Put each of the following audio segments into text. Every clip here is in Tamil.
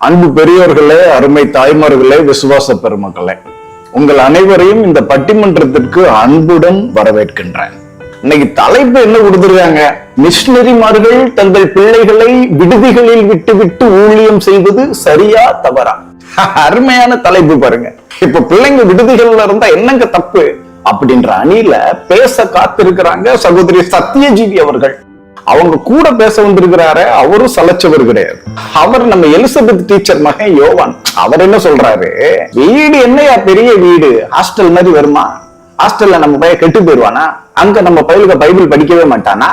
அன்பு பெரியோர்களே அருமை தாய்மார்களே விசுவாச பெருமக்களே உங்கள் அனைவரையும் இந்த பட்டிமன்றத்திற்கு அன்புடன் வரவேற்கின்றேன். இன்னைக்கு தலைப்பு என்ன கொடுத்துருக்காங்க? மிஷினரிமார்கள் தங்கள் பிள்ளைகளை விடுதிகளில் விட்டுவிட்டு ஊழியம் செய்வது சரியா தவறா? அருமையான தலைப்பு பாருங்க. இப்ப பிள்ளைங்க விடுதிகள்ல இருந்தா என்னங்க தப்பு? அப்படின்ற அணியில பேச காத்திருக்கிறாங்க சகோதரி சத்யஜீவி அவர்கள். அவங்க கூட பேச வந்திருக்கிறாரு அவரும் சலைச்சவர் கிடையாது. அவர் நம்ம எலிசபெத் டீச்சர் மகன் யோவான். அவர் என்ன சொல்றாரு? வீடு என்னையா? பெரிய வீடு. ஹாஸ்டல் மாதிரி வருமா? ஹாஸ்டல்ல நம்ம பையன் கெட்டு போயிருவானா அங்க நம்ம பையலுக்கு பைபிள் படிக்கவே மாட்டானா?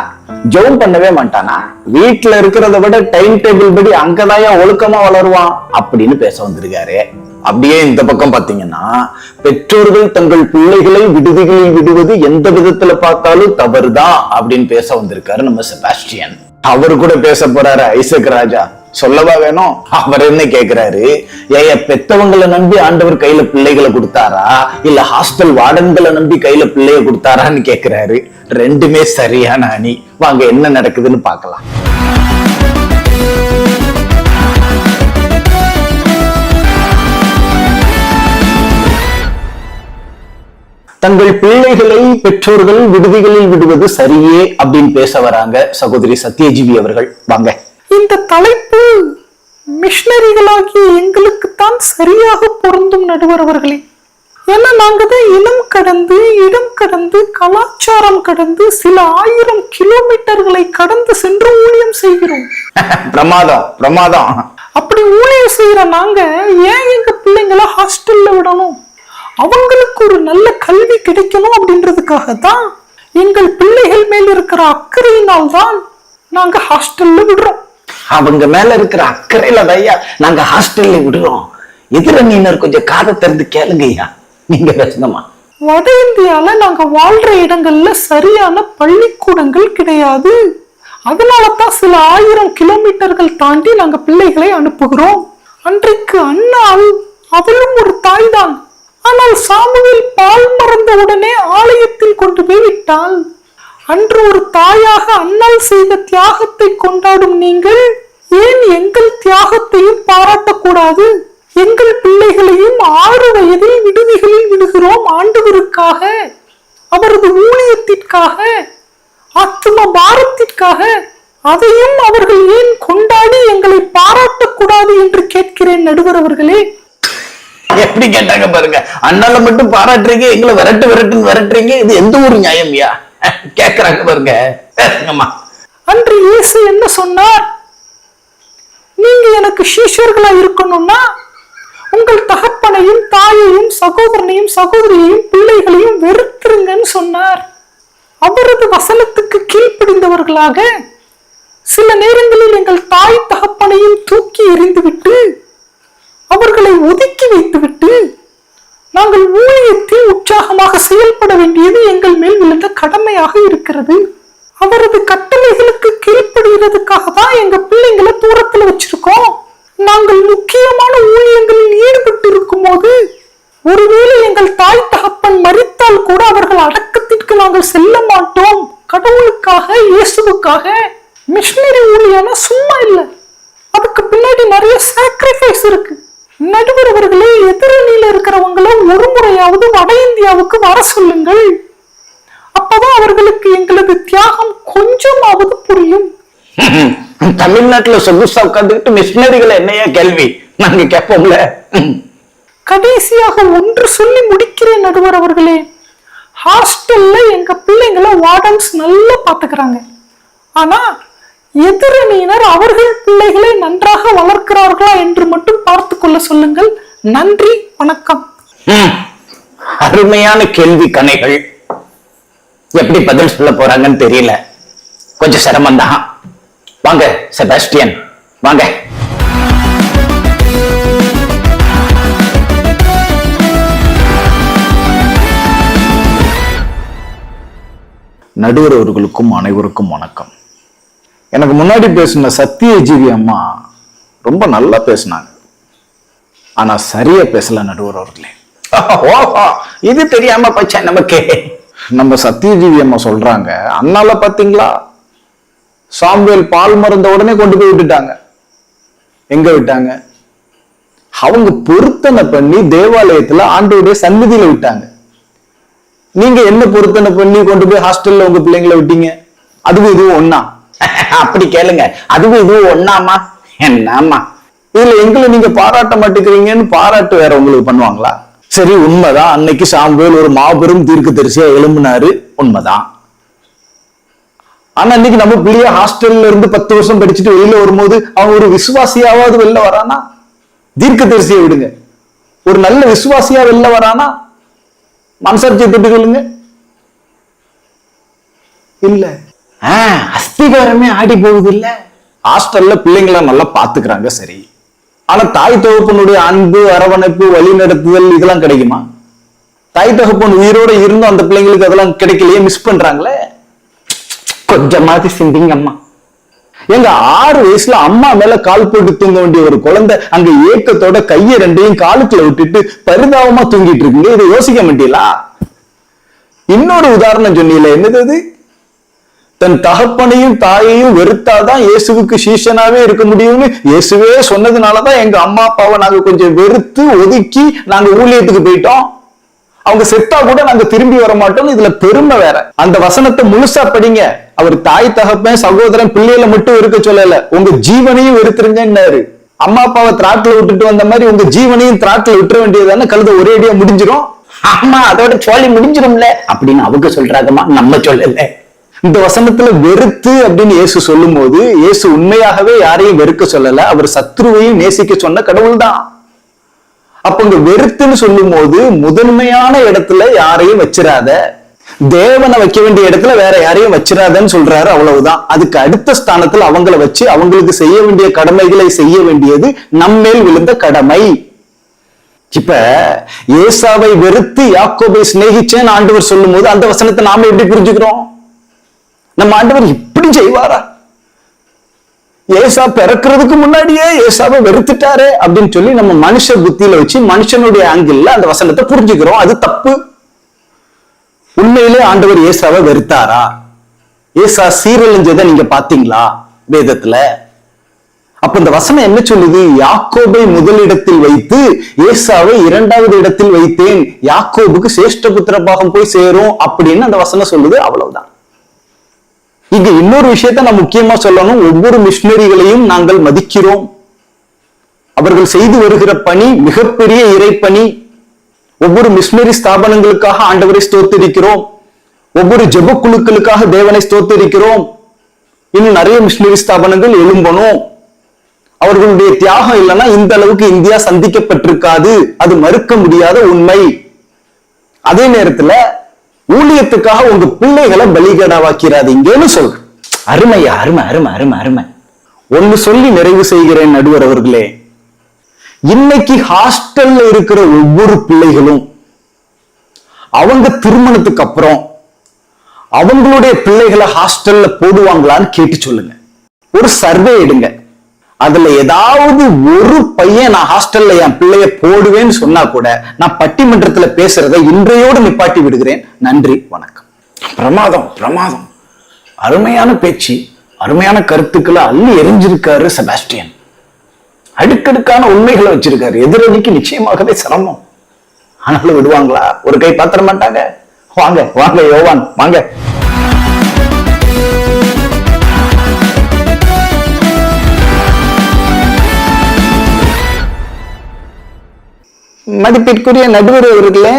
ஜெபம் பண்ணவே மாட்டானா? வீட்டுல இருக்கிறத விட டைம் டேபிள் படி அங்கதான் ஒழுக்கமா வளருவான் அப்படின்னு பேச வந்திருக்காரு. அப்படியே இந்த பக்கம் பாத்தீங்கன்னா பெற்றோர்கள் தங்கள் பிள்ளைகளை விடுதிகளில் விடுவது எந்த விதத்துல பார்த்தாலும் தவறுதான் அப்படின்னு பேச வந்திருக்காரு நம்ம செபாஸ்டியன். அவர் கூட பேச போறாரு ஐசக் ராஜா? சொல்லவா வேணும்? அவர் என்ன கேக்குறாரு? ஏய பெத்தவங்களை நம்பி ஆண்டவர் கையில பிள்ளைகளை கொடுத்தாரா? இல்ல ஹாஸ்டல் வார்டன்களை நம்பி கையில பிள்ளைய கொடுத்தாரான்னு கேக்குறாரு. ரெண்டுமே சரியான அணி. வாங்க என்ன நடக்குதுன்னு பாக்கலாம் தங்கள் பிள்ளைகளை பெற்றோர்கள் விடுதிகளில் விடுவது சரியே அப்படின்னு பேச வராங்க சகோதரி சத்யஜீவி அவர்கள். வாங்க. இந்த தலைப்பு மிஷனரிகளாகிய எங்களுக்கு தான் சரியாக பொருந்தும் நடுவர் அவர்களே. ஏன்னா நாங்க தான் இனம் கடந்து இடம் கடந்து கலாச்சாரம் கடந்து சில ஆயிரம் கிலோமீட்டர்களை கடந்து சென்று ஊழியம் செய்கிறோம். பிரமாதம் பிரமாதம். அப்படி ஊழியம் செய்யற நாங்க ஏன் எங்க பிள்ளைங்களை ஹாஸ்டல்ல விடணும்? அவங்களுக்கு ஒரு நல்ல கல்வி கிடைக்கணும் அப்படின்றதுக்காக தான் எங்கள் பிள்ளைகள் மேல் இருக்கிற அக்கறையினால் தான் நாங்க ஹாஸ்டல்ல விடுறோம். அவங்க மேல இருக்கிற அக்கறையில தையா நாங்க ஹாஸ்டல்ல விடுறோம். எதிர நீனர் கொஞ்சம் காதை திறந்து கேளுங்க ஐயா. நீங்க பேசுங்கம்மா வட இந்தியால நாங்க வாழ்ற இடங்கள்ல சரியான பள்ளிக்கூடங்கள் கிடையாது. அதனால தான் சில ஆயிரம் கிலோமீட்டர்கள் தாண்டி நாங்க பிள்ளைகளை அனுப்புகிறோம். அன்றைக்கு அண்ணாள் அவளும் ஒரு தாய்தான். ஆனால் சாமுவேல் பால் மறந்த உடனே ஆலயத்தில் கொண்டு போய் விட்டாள் அன்று ஒரு தாயாக அண்ணல் செய்த தியாகத்தை கொண்டாடும் நீங்கள் ஏன் எங்கள் தியாகத்தையும் பாராட்டக்கூடாது? எங்கள் பிள்ளைகளையும் ஆறு வயதில் விடுதிகளில் விடுகிறோம் ஆண்டவருக்காக. அவரது ஊழியத்திற்காக ஆத்தும பாரத்திற்காக. அதையும் அவர்கள் ஏன் கொண்டாடி எங்களை பாராட்டக்கூடாது என்று கேட்கிறேன் நடுவர் அவர்களே. எப்படி கேட்டாங்க பாருங்க. அண்ணால மட்டும் பாராட்டுறீங்க எங்களை விரட்டு விரட்டுன்னு விரட்டுறீங்க இது எந்த ஒரு நியாயம்யா? கேக்குறாங்க பாருங்க. அன்று இயேசு என்ன சொன்னார்? நீங்க எனக்கு சீஷர்களா இருக்கணும்னா உங்கள் தகப்பனையும் தாயையும் சகோதரனையும் சகோதரியையும் பிள்ளைகளையும் வெறுத்துருங்கன்னு சொன்னார். அவரது வசனத்துக்கு கீழ்ப்பிடிந்தவர்களாக சில நேரங்களில் எங்கள் தாய் தகப்பனையும் தூக்கி எறிந்துவிட்டு அவர்களை ஒதுக்கி வைத்துவிட்டு நாங்கள் ஊழியத்தில் உற்சாகமாக செயல்பட வேண்டியது எங்கள் மேல் விழுந்த கடமையாக இருக்கிறது. அவரது கட்டளைகளுக்கு கீழ்ப்படுகிறதுக்காக தான் எங்க பிள்ளைங்களை தூரத்துல வச்சிருக்கோம். நாங்கள் முக்கியமான ஊழியங்களில் ஈடுபட்டு இருக்கும்போது ஒருவேளை எங்கள் தாய் தகப்பன் மறித்தால் கூட அவர்கள் அடக்கத்திற்கு நாங்கள் செல்ல மாட்டோம். கடவுளுக்காக இயேசுவுக்காக. மிஷினரி ஊழியனா சும்மா இல்லை. அதுக்கு பின்னாடி நிறைய சாக்ரிஃபைஸ் இருக்கு. நடுவர் அவர்களே எதிரணியில இருக்கிறவங்கள ஒரு முறையாவது வட இந்தியாவுக்கு வர சொல்லுங்கள். அப்பதான் அவர்களுக்கு எங்களது தியாகம் கொஞ்சமாவது புரியும். தமிழ்நாட்டுல சொகுசா உட்காந்துக்கிட்டு மிஷினரிகள் என்னையா கேள்வி? நாங்க கேட்போம்ல. கடைசியாக ஒன்று சொல்லி முடிக்கிறேன் நடுவர் அவர்களே ஹாஸ்டல்ல எங்க பிள்ளைங்களை வார்டன்ஸ் நல்லா பாத்துக்கிறாங்க ஆனா எதிரணியினர் அவர்கள் பிள்ளைகளை நன்றாக வளர்க்கிறார்களா என்று மட்டும் பார்த்து கொள்ள சொல்லுங்கள். நன்றி வணக்கம். அருமையான கேள்வி கணைகள். எப்படி பதில் சொல்ல போறாங்கன்னு தெரியல. கொஞ்சம் சிரமம்தான் வாங்க செபாஸ்டியன். வாங்க. நடுவர் அவர்களுக்கும் அனைவருக்கும் வணக்கம். எனக்கு முன்னாடி பேசின சத்தியஜீவி அம்மா ரொம்ப நல்லா பேசினாங்க. ஆனா சரியா பேசல நடுவர் அவர்களே. இது தெரியாம போச்சா நமக்கு. நம்ம சத்தியஜீவி அம்மா சொல்றாங்க அண்ணால பாத்தீங்களா? சாம்பேல் பால் மருந்த உடனே கொண்டு போய் விட்டுட்டாங்க. எங்க விட்டாங்க? அவங்க பொருத்தனை பண்ணி தேவாலயத்துல ஆண்டோடைய சந்நிதியில விட்டாங்க. நீங்க என்ன பொருத்தனை பண்ணி கொண்டு போய் ஹாஸ்டல்ல உங்க பிள்ளைங்களை விட்டீங்க? அதுவும் இதுவும் ஒண்ணா? அப்படி கேளுங்க. அதுவும் இதுவும் ஒண்ணாமா? என்னம்மா? இதுல எங்களை நீங்க பாராட்ட மாட்டேங்கிறீங்கன்னு பாராட்டு வேற உங்களுக்கு பண்ணுவாங்களா? சரி உண்மைதான். அன்னைக்கு சாம்புவேல் ஒரு மாபெரும் தீர்க்க தரிசியா எழும்பினாரு. உண்மைதான். ஆனா இன்னைக்கு நம்ம பிள்ளைய ஹாஸ்டல்ல இருந்து பத்து வருஷம் படிச்சுட்டு வெளியில வரும்போது அவன் ஒரு விசுவாசியாவது வெளில வரானா? தீர்க்க தரிசியை விடுங்க. ஒரு நல்ல விசுவாசியா வெளில வரானா? மனசாட்சியை தொட்டு சொல்லுங்க இல்ல. அஸ்திகாரமே ஆடி போகுது இல்ல ஹாஸ்டல்ல பிள்ளைங்கள நல்லா பாத்துக்கிறாங்க சரி. ஆனா தாய் தகப்பனுடைய அன்பு அரவணைப்பு வழி நடத்துதல் இதெல்லாம் கிடைக்குமா? தாய் தகப்பன் உயிரோட இருந்தும் அந்த பிள்ளைங்களுக்கு அதெல்லாம் கிடைக்கலையே மிஸ் பண்றாங்களே? சிந்திங்க அம்மா. எங்க ஆறு வயசுல அம்மா மேல கால் போட்டு தூங்க வேண்டிய ஒரு குழந்தை அங்க ஏக்கத்தோட கையை ரெண்டையும் காலுக்குள்ள விட்டுட்டு பரிதாபமா தூங்கிட்டு இருக்குங்க. இதை யோசிக்க மாட்டீங்களா? இன்னொரு உதாரணம் சொன்னீங்களே என்னது அது? தன் தகப்பனையும் தாயையும் வெறுத்தாதான் இயேசுவுக்கு சீஷனாவே இருக்க முடியும்னு இயேசுவே சொன்னதுனாலதான் எங்க அம்மா அப்பாவை நாங்க கொஞ்சம் வெறுத்து ஒதுக்கி நாங்க ஊழியத்துக்கு போயிட்டோம். அவங்க செத்தா கூட நாங்க திரும்பி வர மாட்டோம் இதுல பெருமை வேற. அந்த வசனத்தை முழுசா படிங்க. அவர் தாய் தகப்பன் சகோதரன் பிள்ளைகளை மட்டும் இருக்க சொல்லல. உங்க ஜீவனையும் வெறுத்துருங்கன்னாரு. அம்மா அப்பாவை திராட்டில் விட்டுட்டு வந்த மாதிரி உங்க ஜீவனையும் திராட்டில் விட்டுற வேண்டியதானே கழுத ஒரேடியா முடிஞ்சிடும் ஆமா அதோட சோழி முடிஞ்சிரும்ல. அப்படின்னு அவங்க சொல்றாங்கம்மா நம்ம சொல்லல. இந்த வசனத்துல வெறுத்து அப்படின்னு இயேசு சொல்லும்போது இயேசு உண்மையாகவே யாரையும் வெறுக்க சொல்லல. அவர் சத்ருவையும் நேசிக்க சொன்ன கடவுள் தான் அப்ப இங்க வெறுத்துன்னு சொல்லும் போது முதன்மையான இடத்துல யாரையும் வச்சிராத தேவனை வைக்க வேண்டிய இடத்துல வேற யாரையும் வச்சிடாதன்னு சொல்றாரு அவ்வளவுதான். அதுக்கு அடுத்த ஸ்தானத்துல அவங்கள வச்சு அவங்களுக்கு செய்ய வேண்டிய கடமைகளை செய்ய வேண்டியது நம்மேல் விழுந்த கடமை. இப்ப ஏசாவை வெறுத்து யாக்கோபை சிநேகிச்சேன்னு ஆண்டவர் சொல்லும் போது அந்த வசனத்தை நாம எப்படி புரிஞ்சுக்கிறோம்? நம்ம ஆண்டவர் இப்படி செய்வாரா? ஏசா பிறக்கிறதுக்கு முன்னாடியே ஏசாவை வெறுத்துட்டாரே அப்படின்னு சொல்லி நம்ம மனுஷ புத்தியில வச்சு மனுஷனுடைய ஆங்கிள் அந்த வசனத்தை புரிஞ்சுக்கிறோம். அது தப்பு. உண்மையிலே ஆண்டவர் ஏசாவை வெறுத்தாரா? ஏசா சீரழிஞ்சதை நீங்க பாத்தீங்களா வேதத்துல? அப்ப இந்த வசனம் என்ன சொல்லுது? யாக்கோபை முதலிடத்தில் வைத்து ஏசாவை இரண்டாவது இடத்தில் வைத்தேன். யாக்கோபுக்கு சேஷ்ட புத்திர பாகம் போய் சேரும் அப்படின்னு அந்த வசனம் சொல்லுது. அவ்வளவுதான். இங்க இன்னொரு விஷயத்த நான் முக்கியமா சொல்லணும். ஒவ்வொரு மிஷினரிகளையும் நாங்கள் மதிக்கிறோம். அவர்கள் செய்து வருகிற பணி மிகப்பெரிய இறைப்பணி. ஒவ்வொரு மிஷினரி ஸ்தாபனங்களுக்காக ஆண்டவரை ஸ்தோத்திருக்கிறோம். ஒவ்வொரு ஜெப குழுக்களுக்காக தேவனை ஸ்தோத்திருக்கிறோம். இன்னும் நிறைய மிஷினரி ஸ்தாபனங்கள் எழும்பணும். அவர்களுடைய தியாகம் இல்லைன்னா இந்த அளவுக்கு இந்தியா சந்திக்கப்பட்டிருக்காது. அது மறுக்க முடியாத உண்மை. அதே நேரத்துல ஊழியத்துக்காக உங்க பிள்ளைகளை பலிகடாவாக்கிறாதீங்கன்னு சொல்றேன் அருமையா அருமை அருமை அருமை அருமை ஒன்னு சொல்லி நிறைவு செய்கிறேன் நடுவர் அவர்களே. இன்னைக்கு ஹாஸ்டல்ல இருக்கிற ஒவ்வொரு பிள்ளைகளும் அவங்க திருமணத்துக்கு அப்புறம் அவங்களுடைய பிள்ளைகளை ஹாஸ்டல்ல போடுவாங்களான்னு கேட்டு சொல்லுங்க. ஒரு சர்வே எடுங்க. அதுல ஏதாவது ஒரு பையன் நான் ஹாஸ்டல்ல என் பிள்ளைய போடுவேன்னு சொன்னா கூட நான் பட்டிமன்றத்துல பேசுறதை இன்றையோடு நிப்பாட்டி விடுகிறேன். நன்றி வணக்கம். பிரமாதம் பிரமாதம். அருமையான பேச்சு அருமையான கருத்துக்களை அள்ளி எரிஞ்சிருக்காரு செபாஸ்டியன். அடுக்கடுக்கான உண்மைகளை வச்சிருக்காரு. எதிரணிக்கு நிச்சயமாகவே சிரமம். ஆனாலும் விடுவாங்களா? ஒரு கை பாத்திர மாட்டாங்க வாங்க வாங்க யோவான் வாங்க. மதிப்பிற்குரிய நடுவர் அவர்களே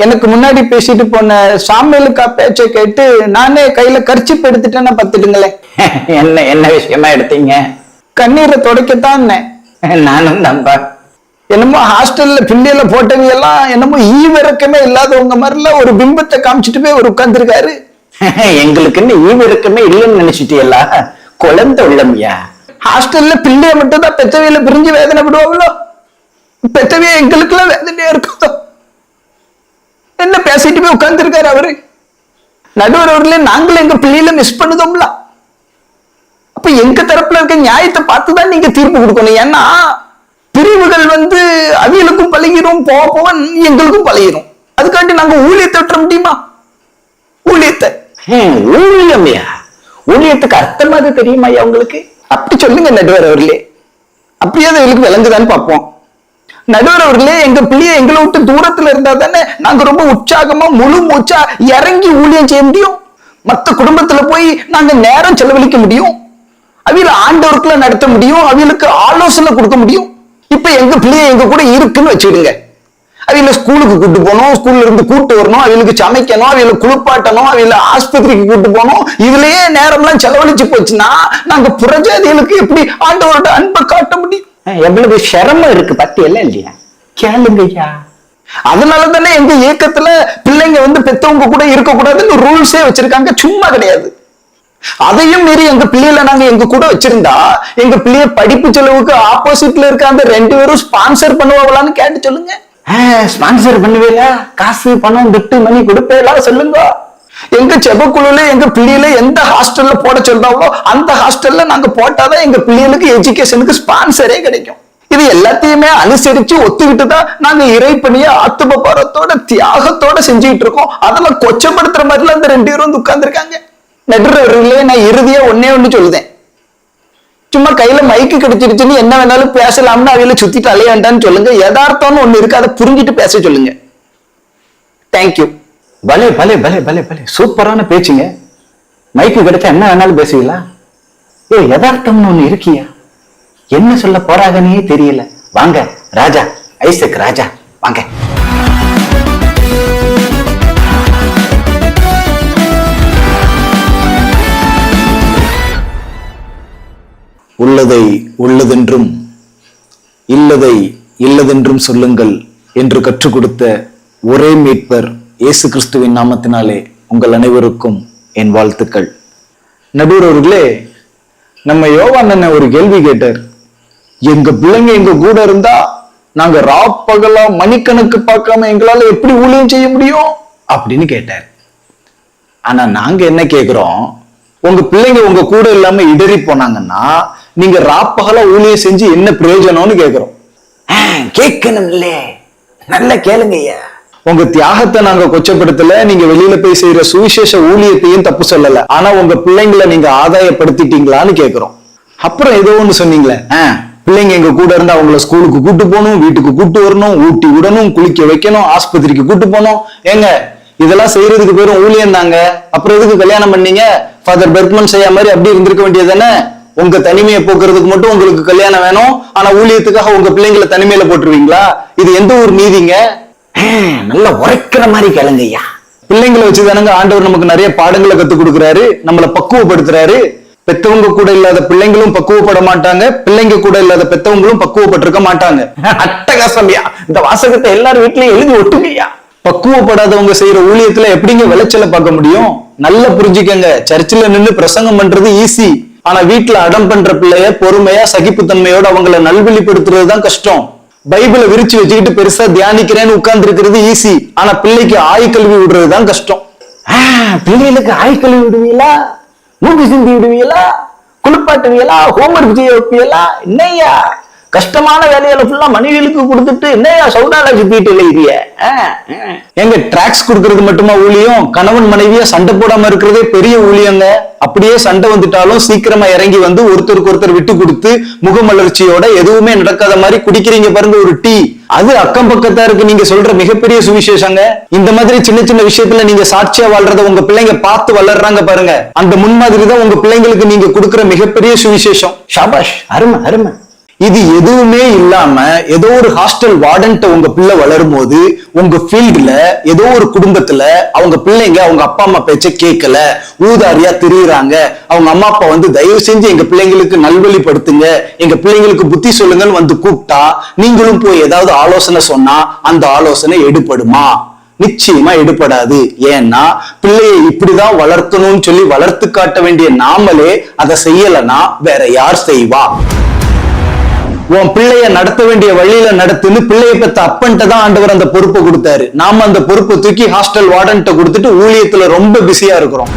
எனக்கு முன்னாடி பேசிட்டு போன சாமியலுக்கா பேச்சை கேட்டு நானே கையில கர்ச்சிப் எடுத்துட்டேன்னா பத்துடுங்களேன் என்ன என்ன விஷயமா எடுத்தீங்க? கண்ணீரை துடைக்கத்தான் நானும் நம்ப என்னமோ ஹாஸ்டல்ல பிள்ளையில போட்டவங்க எல்லாம் என்னமோ ஈவிரக்கமே இல்லாதவங்க மாதிரில ஒரு பிம்பத்தை காமிச்சிட்டு போய் ஒரு உட்கார்ந்துருக்காரு. எங்களுக்குன்னு ஈவு இருக்கமே இல்லைன்னு நினைச்சிட்டியல்ல? குழந்தை உள்ளம்யா. ஹாஸ்டல்ல பிள்ளைய மட்டும் தான் பெத்தவையில பிரிஞ்சு வேதனை விடுவாங்களோ பெத்தவைய எங்களுக்குலாம் வேதனையா இருக்குதோ? என்ன பேசிட்டு போய் உட்கார்ந்துருக்காரு அவரு? நடுவர் அவர்களே நாங்களும் எங்க பிள்ளையில மிஸ் பண்ணுதோம்ல. அப்ப எங்க தரப்புல இருக்க நியாயத்தை பார்த்துதான் நீங்க தீர்ப்பு கொடுக்கணும். ஏன்னா பிரிவுகள் வந்து அவியலுக்கும் பழகிரும் போக போக எங்களுக்கும் பழகிரும். அதுக்காண்டி நாங்க ஊழியத்தை விட்டுற முடியுமா? ஊழியத்தை. ஊழியம்யா? ஊழியத்துக்கு அர்த்தமாவது தெரியுமா ஐயா உங்களுக்கு? அப்படி சொல்லுங்க நடுவர் அவர்களே. அப்படியே அது எங்களுக்கு விளங்குதான்னு பார்ப்போம். நடுவர் அவர்களே எங்க பிள்ளைய எங்களை விட்டு தூரத்துல இருந்தா தானே நாங்க ரொம்ப உற்சாகமா முழு மூச்சா இறங்கி ஊழியம் செய்ய முடியும்? மத்த குடும்பத்துல போய் நாங்க நேரம் செலவழிக்க முடியும்? அவியல ஆண்டவருக்குள்ள நடத்த முடியும்? அவியலுக்கு ஆலோசனை கொடுக்க முடியும்? இப்ப எங்க பிள்ளைய எங்க கூட இருக்குன்னு வச்சுக்கிடுங்க. அவையில ஸ்கூலுக்கு கூட்டு போகணும் ஸ்கூல்ல இருந்து கூட்டு வரணும் அவியலுக்கு சமைக்கணும் அவையில குளிப்பாட்டணும் அவையில ஆஸ்பத்திரிக்கு கூட்டு போகணும். இதுலயே நேரம்லாம் செலவழிச்சு போச்சுன்னா நாங்க புரஜாதிகளுக்கு எப்படி ஆண்டவரோட அன்பை காட்ட முடியும்? எவ்வளவு சிரமம் இருக்கு பத்தியெல்லாம் இல்லையா? கேளுங்கய்யா. அதனால தானே எங்க இயக்கத்துல பிள்ளைங்க வந்து பெத்தவங்க கூட இருக்கக்கூடாதுன்னு ரூல்ஸே வச்சிருக்காங்க. சும்மா கிடையாது. அதையும் மீறி எங்க பிள்ளைகளை நாங்க எங்க கூட வச்சிருந்தா எங்க பிள்ளைய படிப்பு செலவுக்கு ஆப்போசிட்ல இருக்க அந்த ரெண்டு பேரும் ஸ்பான்சர் பண்ணுவாங்களான்னு கேட்டு சொல்லுங்க. ஸ்பான்சர் பண்ணுவீங்களா காசு பணம் துட்டு மணி கொடுப்பேலா சொல்லுங்க. எங்க செபக்குழுல எங்க பிள்ளையில எந்த ஹாஸ்டல்ல போட சொல்றாங்களோ அந்த ஹாஸ்டல்ல நாங்க போட்டாதான் எங்க பிள்ளைகளுக்கு எஜுகேஷனுக்கு ஸ்பான்சரே கிடைக்கும். இது எல்லாத்தையுமே அனுசரிச்சு ஒத்துக்கிட்டு தான் நாங்க இறைப்பணிய ஆத்தும பாரத்தோட தியாகத்தோட செஞ்சுக்கிட்டு இருக்கோம். அதெல்லாம் கொச்சப்படுத்துற மாதிரிலாம் அந்த ரெண்டு பேரும் வந்து உட்கார்ந்துருக்காங்க. நடுறவர்களே நான் இறுதியா ஒன்னே ஒண்ணு சொல்லுதேன். சும்மா கையில மைக்கு கிடைச்சிருச்சுன்னு என்ன வேணாலும் பேசலாம்னு அவையில சுத்திட்டு அலைய வேண்டாம்னு சொல்லுங்க. யதார்த்தம்னு ஒண்ணு இருக்கு அதை புரிஞ்சிட்டு பேச சொல்லுங்க. தேங்க்யூ பலே பலே பலே பலே பலே. சூப்பரான பேச்சுங்க. மைக்கு கிடைச்சா என்ன வேணாலும் பேசுவீங்களா? ஏ யதார்த்தம்னு ஒண்ணு இருக்கியா? என்ன சொல்ல போறாங்கன்னே தெரியல. வாங்க ராஜா. ஐசக் ராஜா. வாங்க. உள்ளதை உள்ளதென்றும் இல்லதை இல்லதென்றும் சொல்லுங்கள் என்று கற்றுக் கொடுத்த ஒரே மீட்பர் இயேசு கிறிஸ்துவின் நாமத்தினாலே உங்கள் அனைவருக்கும் என் வாழ்த்துக்கள். நடுவர் அவர்களே நம்ம யோவான் அண்ணன் ஒரு கேள்வி கேட்டார். எங்க பிள்ளைங்க எங்க கூட இருந்தா நாங்க ராப்பகலா மணிக்கணக்கு பார்க்காம எங்களால எப்படி ஊழியம் செய்ய முடியும்? அப்படின்னு கேட்டார். ஆனா நாங்க என்ன கேக்குறோம்? உங்க பிள்ளைங்க உங்க கூட இல்லாம இடறி போனாங்கன்னா நீங்க ராப்பகலா ஊழியம் செஞ்சு என்ன பிரயோஜனம்னு கேக்குறோம். கேட்கணும் இல்லையே நல்லா கேளுங்க ஐயா. உங்க தியாகத்தை நாங்க கொச்சப்படுத்தல நீங்க வெளியில போய் செய்யற சுவிசேஷ ஊழியத்தையும் தப்பு சொல்லல. ஆனா உங்க பிள்ளைங்களை நீங்க ஆதாயப்படுத்திட்டீங்களான்னு கேக்குறோம். அப்புறம் ஏதோ ஒண்ணு சொன்னீங்களே பிள்ளைங்க எங்க கூட இருந்தா அவங்கள ஸ்கூலுக்கு கூட்டு போகணும் வீட்டுக்கு கூட்டு வரணும் ஊட்டி விடணும் குளிக்க வைக்கணும் ஆஸ்பத்திரிக்கு கூட்டு போகணும். ஏங்க இதெல்லாம் செய்யறதுக்கு பேரும் ஊழியம் தாங்க. அப்புறம் எதுக்கு கல்யாணம் பண்ணீங்க? ஃபாதர் பெர்க்மன் செய்ய மாதிரி அப்படி இருந்திருக்க வேண்டியதானே உங்க தனிமையை போக்குறதுக்கு மட்டும் உங்களுக்கு கல்யாணம் வேணும். ஆனா ஊழியத்துக்காக உங்க பிள்ளைங்களை தனிமையில போட்டுருவீங்களா? இது எந்த ஒரு நீதிங்க? நல்லா உரைக்கிற மாதிரி கேளுங்க ஐயா பிள்ளைங்களை வச்சுதானங்க ஆண்டவர் நமக்கு நிறைய பாடங்களை கத்துக் கொடுக்குறாரு. நம்மளை பக்குவப்படுத்துறாரு. பெத்தவங்க கூட இல்லாத பிள்ளைங்களும் பக்குவப்பட மாட்டாங்க. பிள்ளைங்க கூட இல்லாத பெத்தவங்களும் பக்குவப்பட்டிருக்க மாட்டாங்க. அட்டகாசம்யா. இந்த வாசகத்தை எல்லாரும் வீட்லயும் எழுதி ஒட்டுங்கய்யா. பக்குவப்படாதவங்க செய்யற ஊழியத்துல எப்படிங்க விளைச்சலை பார்க்க முடியும்? நல்லா புரிஞ்சுக்கங்க. சர்ச்சில் நின்னு பிரசங்கம் பண்றது ஈஸி ஆனா வீட்டுல அடம் பண்ற பிள்ளைய பொறுமையா சகிப்புத்தன்மையோட அவங்கள நல்வழிப்படுத்துறது தான் கஷ்டம். பைபிளை விரிச்சு வச்சுக்கிட்டு பெருசா தியானிக்கிறேன்னு உட்கார்ந்து இருக்கிறது ஈஸி ஆனா பிள்ளைக்கு ஆய் கல்வி விடுறது தான் கஷ்டம் பிள்ளைகளுக்கு ஆய்கல்வி விடுவீங்களா? மூக்கு சிந்தி விடுவீங்களா? குளிப்பாட்டுவீங்களா? ஹோம்ஒர்க் செய்ய வைப்பீங்களா? என்னையா கஷ்டமான வேலைகளை ஃபுல்லா மனைவிகளுக்கு கொடுத்துட்டு என்னையா சவுடால சுத்திட்டு இல்லைய எங்க டிராக்ஸ் கொடுக்கறது மட்டுமா ஊழியம்? கணவன் மனைவியா சண்டை போடாம இருக்கிறதே பெரிய ஊழியங்க. அப்படியே சண்டை வந்துட்டாலும் சீக்கிரமா இறங்கி வந்து ஒருத்தருக்கு ஒருத்தர் விட்டு கொடுத்து முகமலர்ச்சியோட எதுவுமே நடக்காத மாதிரி குடிக்கிறீங்க பாருங்க ஒரு டீ. அது அக்கம் பக்கத்தா இருக்கு. நீங்க சொல்ற மிகப்பெரிய சுவிசேஷங்க. இந்த மாதிரி சின்ன சின்ன விஷயத்துல நீங்க சாட்சியா வாழ்றத உங்க பிள்ளைங்க பார்த்து வளர்றாங்க பாருங்க. அந்த முன்மாதிரி தான் உங்க பிள்ளைங்களுக்கு நீங்க கொடுக்கிற மிகப்பெரிய சுவிசேஷம். ஷாபாஷ் அருமை அருமை. இது எதுவுமே இல்லாம ஏதோ ஒரு ஹாஸ்டல் வார்டன்ட்ட உங்க பிள்ளை வளரும் போது உங்க ஃபீல்டுல ஏதோ ஒரு குடும்பத்துல அவங்க பிள்ளைங்க அவங்க அப்பா அம்மா பேச்ச கேட்கல ஊதாரியா திரியுறாங்க. அவங்க அம்மா அப்பா வந்து தயவு செஞ்சு எங்க பிள்ளைங்களுக்கு நல்வழிப்படுத்துங்க. எங்க பிள்ளைங்களுக்கு புத்தி சொல்லுங்கன்னு வந்து கூப்பிட்டா நீங்களும் போய் ஏதாவது ஆலோசனை சொன்னா அந்த ஆலோசனை எடுபடுமா? நிச்சயமா எடுபடாது. ஏன்னா பிள்ளையை இப்படிதான் வளர்க்கணும்னு சொல்லி வளர்த்து காட்ட வேண்டிய நாமளே அதை செய்யலைன்னா வேற யார் செய்வா? உன் பிள்ளைய நடத்த வேண்டிய வழியில நடத்துன்னு பிள்ளைய பெத்த அப்பன்ட்ட தான் ஆண்டவர் அந்த பொறுப்பை கொடுத்தாரு. நாம அந்த பொறுப்பை தூக்கி ஹாஸ்டல் வார்டன்ட்ட கொடுத்துட்டு ஊழியத்துல ரொம்ப பிஸியா இருக்கிறோம்.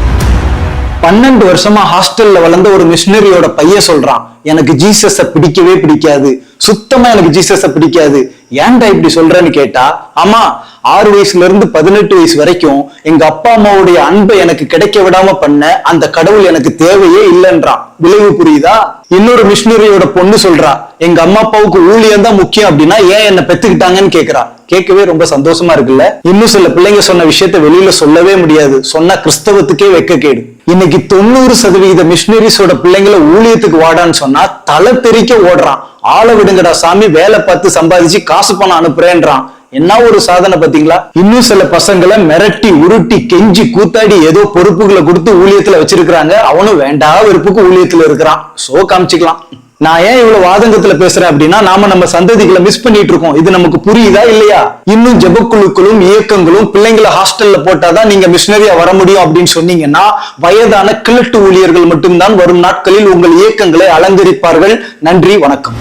பன்னெண்டு வருஷமா ஹாஸ்டல்ல வளர்ந்த ஒரு மிஷினரியோட பையன் சொல்றான் எனக்கு ஜீசஸ பிடிக்கவே பிடிக்காது. சுத்தமா எனக்கு ஜீசஸ பிடிக்காது. ஏன்டா இப்படி சொல்றேன்னு கேட்டா ஆமா ஆறு வயசுல இருந்து பதினெட்டு வயசு வரைக்கும் எங்க அப்பா அம்மாவுடைய அன்பை எனக்கு கிடைக்க விடாம பண்ண அந்த கடவுள் எனக்கு தேவையே இல்லைன்றான். விளைவு புரியுதா? இன்னொரு மிஷினரியோட பொண்ணு சொல்றா எங்க அம்மா அப்பாவுக்கு ஊழியம் தான் முக்கியம் அப்படின்னா ஏன் என்ன பெத்துக்கிட்டாங்கன்னு கேக்குறா. கேட்கவே ரொம்ப சந்தோஷமா இருக்குல்ல? இன்னும் சில பிள்ளைங்க சொன்ன விஷயத்த வெளியில சொல்லவே முடியாது. சொன்னா கிறிஸ்தவத்துக்கே வெக்கக்கேடு. இன்னைக்கு தொண்ணூறு சதவீத மிஷினரிஸோட பிள்ளைங்களை ஊழியத்துக்கு வாடான்னு சொன்னா தலை தெரிக்க ஓடுறான். ஆளை விடுங்கடா சாமி வேலை பார்த்து சம்பாதிச்சு காசு பணம் அனுப்புறேன்றான். என்ன ஒரு சாதனை பாத்தீங்களா இன்னும் சில பசங்களை மிரட்டி உருட்டி கெஞ்சி கூத்தாடி ஏதோ பொறுப்புகளை கொடுத்து ஊழியத்துல வச்சிருக்கிறாங்க. அவனும் வேண்டா வெறுப்புக்கு ஊழியத்துல இருக்கிறான். சோ காமிச்சுக்கலாம். நான் ஏன் இவ்வளவு வாதங்கத்துல பேசுறேன் அப்படின்னா நாம நம்ம சந்ததிகளை மிஸ் பண்ணிட்டு இருக்கோம் இது நமக்கு புரியுதா இல்லையா? இன்னும் ஜெபக்குழுக்களும் இயக்கங்களும் பிள்ளைங்களை ஹாஸ்டல்ல போட்டாதான் நீங்க மிஷினரியா வர முடியும் அப்படின்னு சொன்னீங்கன்னா வயதான கிழட்டு ஊழியர்கள் மட்டும்தான் வரும் நாட்களில் உங்கள் இயக்கங்களை அலங்கரிப்பார்கள். நன்றி வணக்கம்.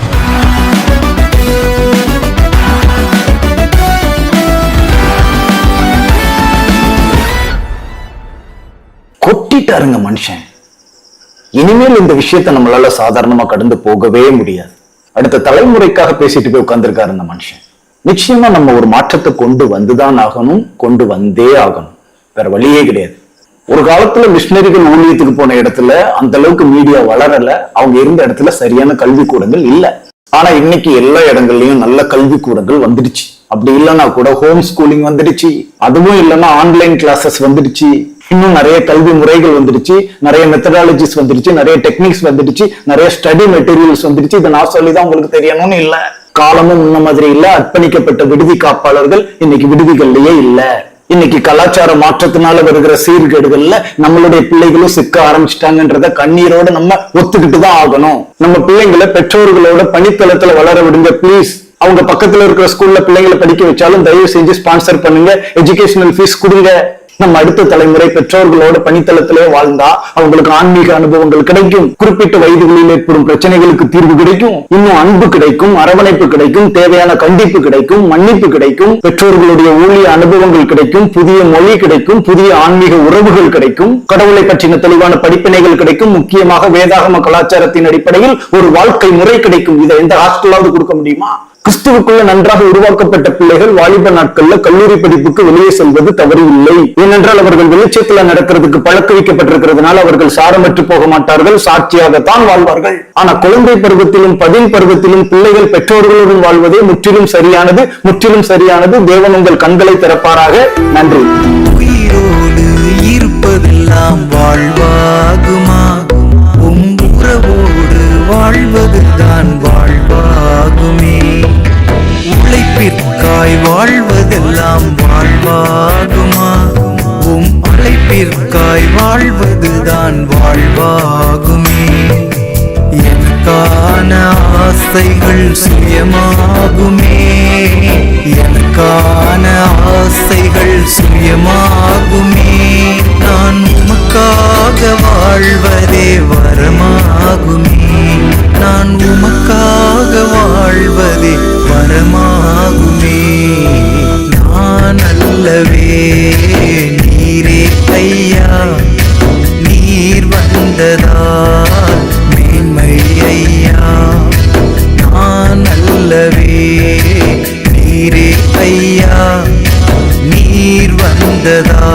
கொட்டிட்டாருங்க மனுஷன். இனிமேல் இந்த விஷயத்தை நம்மளால சாதாரணமா கடந்து போகவே முடியாது. அடுத்த தலைமுறைக்காக பேசிட்டு போய் உட்கார்ந்துருக்காரு இந்த மனுஷன். நிச்சயமா நம்ம ஒரு மாற்றத்தை கொண்டு வந்துதான் ஆகணும் கொண்டு வந்தே ஆகணும். வேற வழியே கிடையாது. ஒரு காலத்துல மிஷினரிகள் ஊழியத்துக்கு போன இடத்துல அந்த அளவுக்கு மீடியா வளரல. அவங்க இருந்த இடத்துல சரியான கல்விக்கூடங்கள் இல்ல. ஆனா இன்னைக்கு எல்லா இடங்கள்லயும் நல்ல கல்விக்கூடங்கள் வந்துடுச்சு. அப்படி இல்லைன்னா கூட ஹோம் ஸ்கூலிங் வந்துடுச்சு. அதுவும் இல்லைன்னா ஆன்லைன் கிளாஸஸ் வந்துடுச்சு. இன்னும் நிறைய கல்வி முறைகள் வந்துடுச்சு நிறைய மெத்தடாலஜிஸ் வந்துடுச்சு நிறைய டெக்னிக்ஸ் வந்துடுச்சு நிறைய ஸ்டடி மெட்டீரியல்ஸ் வந்துடுச்சு. இதை நான் சொல்லிதான் உங்களுக்கு தெரியணும்னு இல்ல. காலமும் முன்ன மாதிரி இல்ல. அர்ப்பணிக்கப்பட்ட விடுதி காப்பாளர்கள் இன்னைக்கு விடுதிகள்லயே இல்ல. இன்னைக்கு கலாச்சார மாற்றத்தினால வருகிற சீர்கேடுகள்ல நம்மளுடைய பிள்ளைகளும் சிக்க ஆரம்பிச்சிட்டாங்கன்றத கண்ணீரோட நம்ம ஒத்துக்கிட்டு தான் ஆகணும். நம்ம பிள்ளைங்களை பெற்றோர்களோட பணித்தளத்துல வளர விடுங்க பிளீஸ் அவங்க பக்கத்துல இருக்கிற ஸ்கூல்ல பிள்ளைங்களை படிக்க வச்சாலும் தயவு செஞ்சு ஸ்பான்சர் பண்ணுங்க. எஜுகேஷனல் ஃபீஸ் கொடுங்க. நம்ம அடுத்த தலைமுறை பெற்றோர்களோட பணித்தளத்திலே வாழ்ந்தா அவங்களுக்கு ஆன்மீக அனுபவங்கள் கிடைக்கும். குறிப்பிட்ட வயதுகளில் ஏற்படும் பிரச்சனைகளுக்கு தீர்வு கிடைக்கும். இன்னும் அன்பு கிடைக்கும் அரவணைப்பு கிடைக்கும் தேவையான கண்டிப்பு கிடைக்கும் மன்னிப்பு கிடைக்கும் பெற்றோர்களுடைய ஊழிய அனுபவங்கள் கிடைக்கும் புதிய மொழி கிடைக்கும் புதிய ஆன்மீக உறவுகள் கிடைக்கும் கடவுளை பற்றின தெளிவான படிப்பினைகள் கிடைக்கும் முக்கியமாக வேதாகம கலாச்சாரத்தின் அடிப்படையில் ஒரு வாழ்க்கை முறை கிடைக்கும். இதை எந்த ஹாஸ்டலாவது கொடுக்க முடியுமா? கிறிஸ்துவுக்குள்ள நன்றாக உருவாக்கப்பட்ட பிள்ளைகள் வாலிப நாட்கள்ல கல்லூரி படிப்புக்கு வெளியே செல்வது தவறு இல்லை ஏனென்றால் அவர்கள் வெளிச்சத்துல நடக்கிறதுக்கு பழக்க வைக்கப்பட்டிருக்கிறதுனால அவர்கள் சாரமற்று போக மாட்டார்கள் சாட்சியாகத்தான் வாழ்வார்கள். ஆனா குழந்தை பருவத்திலும் பதின் பருவத்திலும் பிள்ளைகள் பெற்றோர்களுடன் வாழ்வதே முற்றிலும் சரியானது முற்றிலும் சரியானது. தேவன் உங்கள் கண்களை திறப்பாராக. நன்றி. உயிரோடு இருப்பதெல்லாம் வாழ்வாகுமா? உம் உறவோடு வாழ்வதுதான் வாழ்வாகுமே. உழைப்பிற்காய் வாழ்வதெல்லாம் வாழ்வாகுமா? உம் அழைப்பிற்காய் வாழ்வதுதான் வாழ்வாகுமே. எனக்கான ஆசைகள் சுயமாகுமே. எனக்கான ஆசைகள் சுயமாகுமே. நான் உமக்காக வாழ்வதே வரமாகுமே. நான் உமக்காக வாழ்வதே வரமாகுமே. நான் அல்லவே நீரே ஐயா. நீர் வந்ததால் மேன்மை ஐயா. நான் அல்லவே நீரே ஐயா. நீர் வந்ததா